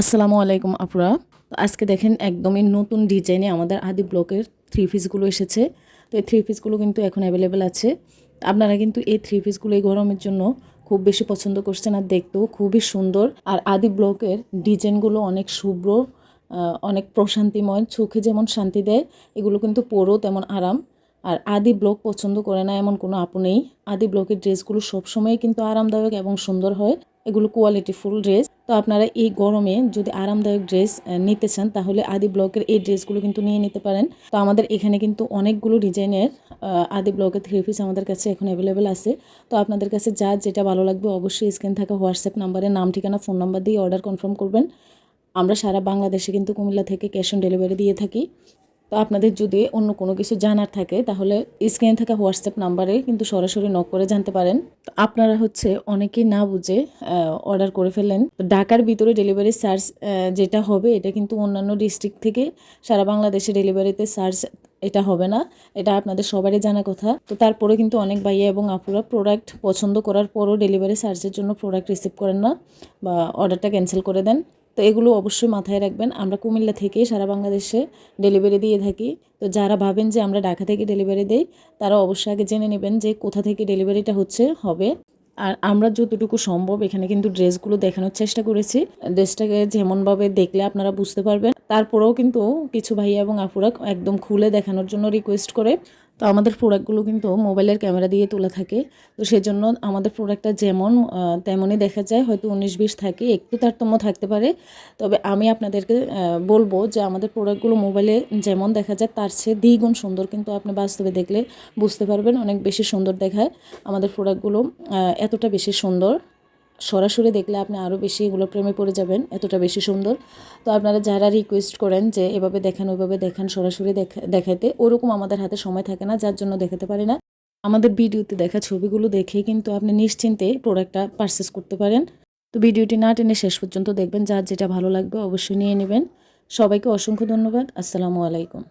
আসসালামু আলাইকুম আপুরা। আজকে দেখেন একদমই নতুন ডিজাইনে আমাদের আদি ব্লকের থ্রি পিসগুলো এসেছে। তো এই থ্রি পিসগুলো কিন্তু এখন অ্যাভেলেবেল আছে। আপনারা কিন্তু এই থ্রি পিসগুলো এই গরমের জন্য খুব বেশি পছন্দ করছেন আর দেখতেও খুবই সুন্দর। আর আদি ব্লকের ডিজাইনগুলো অনেক শুভ্র অনেক প্রশান্তিময়, চোখে যেমন শান্তি দেয়, এগুলো কিন্তু পরেও তেমন আরাম। আর আদি ব্লক পছন্দ করে না এমন কোনো আপু নেই। আদি ব্লকের ড্রেসগুলো সবসময় কিন্তু আরামদায়ক এবং সুন্দর হয়। এগুলো কোয়ালিটিফুল ড্রেস তো আপনারা এই গরমে যদি আরামদায়ক ড্রেস নিতে চান, তাহলে আদি ব্লকের এই ড্রেসগুলো কিন্তু নিয়ে নিতে পারেন। তো আমাদের এখানে কিন্তু অনেকগুলো ডিজাইনের আদি ব্লকের থ্রি পিস আমাদের কাছে এখন অ্যাভেলেবেল আছে। তো আপনাদের কাছে যা যেটা ভালো লাগবে অবশ্যই স্ক্রিন থাকা হোয়াটসঅ্যাপ নাম্বারে, নাম, ঠিকানা ফোন নাম্বার দিয়ে অর্ডার কনফার্ম করবেন। আমরা সারা বাংলাদেশে কিন্তু কুমিল্লা থেকে ক্যাশ অন ডেলিভারি দিয়ে থাকি। তো আপনাদের যদি অন্য কোনো কিছু জানার থাকে, তাহলে স্ক্রিনে থাকা হোয়াটসঅ্যাপ নাম্বারে কিন্তু সরাসরি নক করে জানতে পারেন। তো আপনারা হচ্ছে অনেকেই না বুঝে অর্ডার করে ফেলেন তো ঢাকার ভিতরে ডেলিভারি চার্জ যেটা হবে, এটা কিন্তু অন্যান্য ডিস্ট্রিক্ট থেকে সারা বাংলাদেশে ডেলিভারিতে চার্জ এটা হবে না। এটা আপনাদের সবারই জানা কথা। তো তারপরে কিন্তু অনেক ভাইয়া এবং আপুরা প্রোডাক্ট পছন্দ করার পরও ডেলিভারি চার্জের জন্য প্রোডাক্ট রিসিভ করেন না বা অর্ডারটা ক্যান্সেল করে দেন। তো এগুলো অবশ্যই মাথায় রাখবেন। আমরা কুমিল্লা থেকে সারা বাংলাদেশে ডেলিভারি দিয়ে থাকি। তো যারা ভাবেন যে আমরা ঢাকা থেকে ডেলিভারি দেই, তারা অবশ্যই আগে জেনে নেবেন যে কোথা থেকে ডেলিভারিটা হচ্ছে, হবে। আর আমরা যতটুকু সম্ভব এখানে কিন্তু ড্রেসগুলো দেখানোর চেষ্টা করেছি। ড্রেসটাকে যেমনভাবে দেখলে আপনারা বুঝতে পারবেন। তারপরেও কিন্তু কিছু ভাইয়া এবং আপুরা একদম খুলে দেখানোর জন্য রিকোয়েস্ট করে তো আমাদের প্রোডাক্টগুলো কিন্তু মোবাইলের ক্যামেরা দিয়ে তোলা থাকে। তো সেজন্য আমাদের প্রোডাক্টটা যেমন তেমনই দেখা যায়, হয়তো উনিশ বিশ থাকে, একটু তারতম্য থাকতে পারে। তবে আমি আপনাদেরকে বলব যে আমাদের প্রোডাক্টগুলো মোবাইলে যেমন দেখা যায়, তার চেয়ে দ্বিগুণ সুন্দর কিন্তু আপনি বাস্তবে দেখলে বুঝতে পারবেন, অনেক বেশি সুন্দর দেখায়। আমাদের প্রোডাক্টগুলো এতটা বেশি সুন্দর। সরাসরি দেখলে আপনি আরও বেশি এগুলো প্রেমে পড়ে যাবেন, এতটা বেশি সুন্দর। তো আপনারা যারা রিকোয়েস্ট করেন যে এভাবে দেখান, ওইভাবে দেখান, সরাসরি দেখা দেখাতে ওরকম আমাদের হাতে সময় থাকে না, যার জন্য দেখাতে পারি না। আমাদের ভিডিওতে দেখা ছবিগুলো দেখে কিন্তু আপনি নিশ্চিন্তে প্রোডাক্টটা পারচেস করতে পারেন। তো ভিডিওটি না টেনে শেষ পর্যন্ত দেখবেন, যার যেটা ভালো লাগবে অবশ্যই নিয়ে নেবেন। সবাইকে অসংখ্য ধন্যবাদ, আসসালামু আলাইকুম।